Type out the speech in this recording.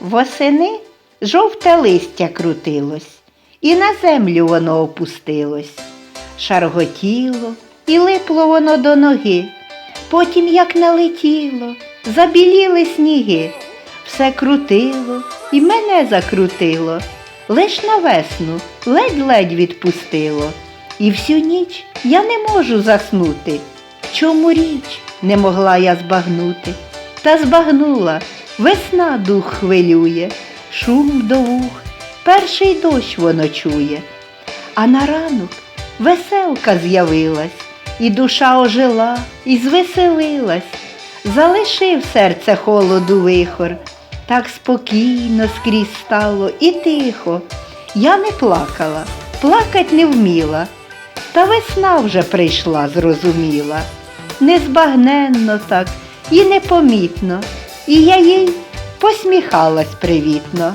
Восени жовте листя крутилось, і на землю воно опустилось. Шарготіло і липло воно до ноги. Потім, як налетіло, забіліли сніги. Все крутило і мене закрутило. Лиш на весну ледь-ледь відпустило. І всю ніч я не можу заснути. В чому річ не могла я збагнути. Та збагнула, весна дух хвилює, шум до вух, перший дощ воно чує. А на ранок веселка з'явилась, і душа ожила, і звеселилась. Залишив серце холоду вихор, так спокійно скрізь стало і тихо. Я не плакала, плакать не вміла, та весна вже прийшла, зрозуміла. Незбагненно так і непомітно, і я їй посміхалась привітно.